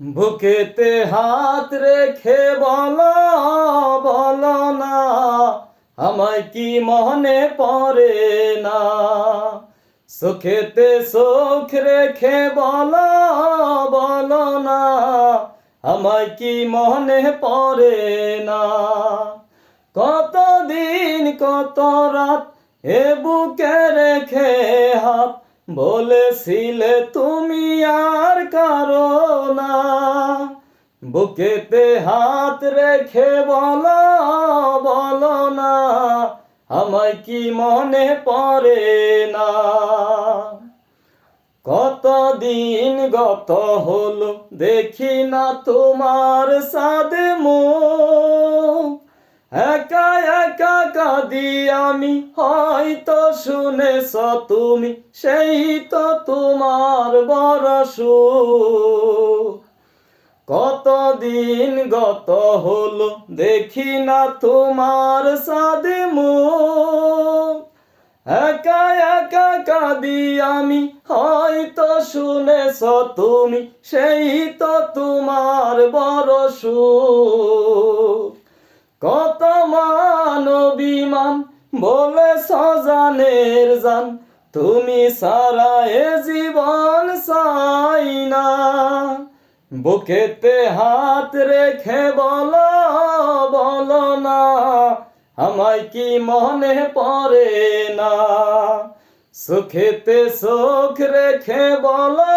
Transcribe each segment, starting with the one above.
বুকেতে হাত রেখে বলো বলো না, আমায় কি মনে পড়ে না? সুখেতে সুখ রেখে বলো বলো না, আমায় কি মনে পড়ে না? কতদিন কত রাত এ বুকে রেখে হাত বলেছিলে তুমি আর কারও না। বুকেতে হাত রেখে বলো বলো না, আমায় কি মনে পড়ে না? কতদিন গত হলো দেখি না তোমার সাদে মো একা কাঁদি আমি, হয়তো শুনেছ তুমি, সেই তো তোমার বড় সুখ কতদিন গত হলো, দেখি না তোমার সাদে মুখ। একা একা কাঁদি আমি, হয়তো শুনেছ তুমি, সেই তো তোমার বড় মানবিমান বলে সজানের জান, তুমি সারা এ জীবন চাই না। বুকেতে হাত রেখে বলো বলো না, আমায় কি মনে পড়ে না? সুখেতে সুখ রেখে বলো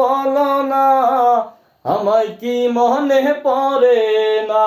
বলো না, আমায় কি মনে পড়ে না?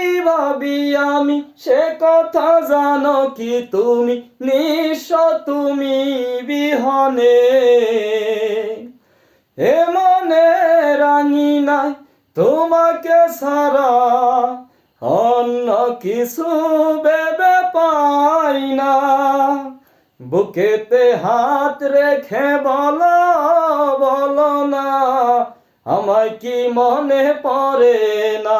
ভাবি আমি, সে কথা জানো কি তুমি? নিঃস তুমি বিহনে। এ মনে রাঙি নাই তোমাকে সারা অন্য কিছু ভেবে পাই না। বুকেতে হাত রেখে বলো বলো না, আমায় কি মনে পড়ে না?